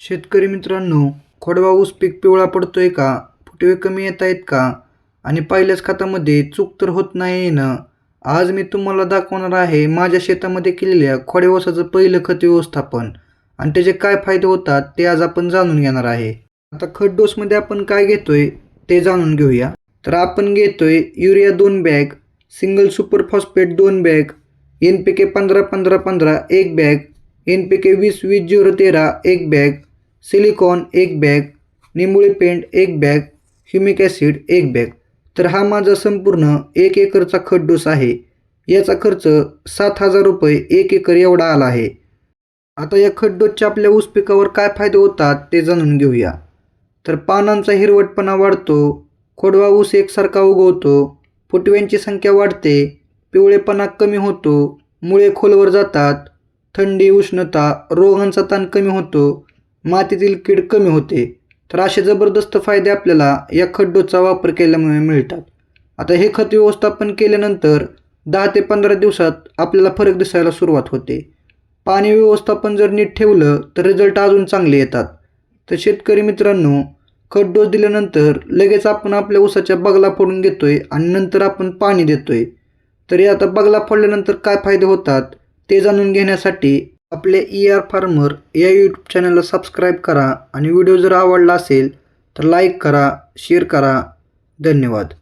शेतकरी मित्रांनो खोडवा ऊस पीक पिवळा पडतोय का? फुटवे कमी येत आहेत का? आणि पहिल्याच खतामध्ये चूक तर होत नाही ना? आज मी तुम्हाला दाखवणार आहे माझ्या शेतामध्ये केलेल्या खोडे ऊसाचं पहिलं खत व्यवस्थापन. आणि त्याचे काय फायदे होतात ते आज आपण जाणून घेणार आहे. आता खत डोसमध्ये आपण काय घेतोय ते जाणून घेऊया. तर आपण घेतोय युरिया दोन बॅग सिंगल सुपर फॉस्फेट दोन बॅग एन पी के पंधरा पंधरा पंधरा एक बॅग एन पी के वीस वीस झिरो तेरा एक बॅग सिलिकॉन एक बॅग निंबुळी पेंट एक बॅग ह्युमिक ॲसिड एक बॅग. तर हा माझा संपूर्ण एक एकरचा खड्डूस आहे. याचा खर्च सात हजार रुपये एक एकर एवढा आला आहे. आता या खत आपल्या ऊस पिकावर काय फायदे होतात ते जाणून घेऊया. तर पानांचा हिरवटपणा वाढतो खोडवा ऊस एकसारखा उगवतो फुटव्यांची संख्या वाढते पिवळेपणा कमी होतो मुळे खोलवर जातात थंडी उष्णता रोगांचा ताण कमी होतो मातीतील कीड कमी होते तर असे जबरदस्त फायदे आपल्याला या खड्डोचा वापर केल्यामुळे मिळतात. आता हे खत व्यवस्थापन केल्यानंतर दहा ते पंधरा दिवसात आपल्याला फरक दिसायला सुरुवात होते. पाणी व्यवस्थापन जर नीट ठेवलं तर रिझल्ट अजून चांगले येतात. तर शेतकरी मित्रांनो खत डोस दिल्यानंतर लगेच आपण आपल्या ऊसाच्या बगला फोडून घेतोय आणि नंतर आपण पाणी देतोय. तरी आता बगला फोडल्यानंतर काय फायदे होतात ते जाणून घेण्यासाठी आपले ई आर फार्मर या यूट्यूब चॅनलला सबस्क्राईब करा आणि व्हिडिओ जर आवडला असेल तर लाईक करा शेअर करा. धन्यवाद.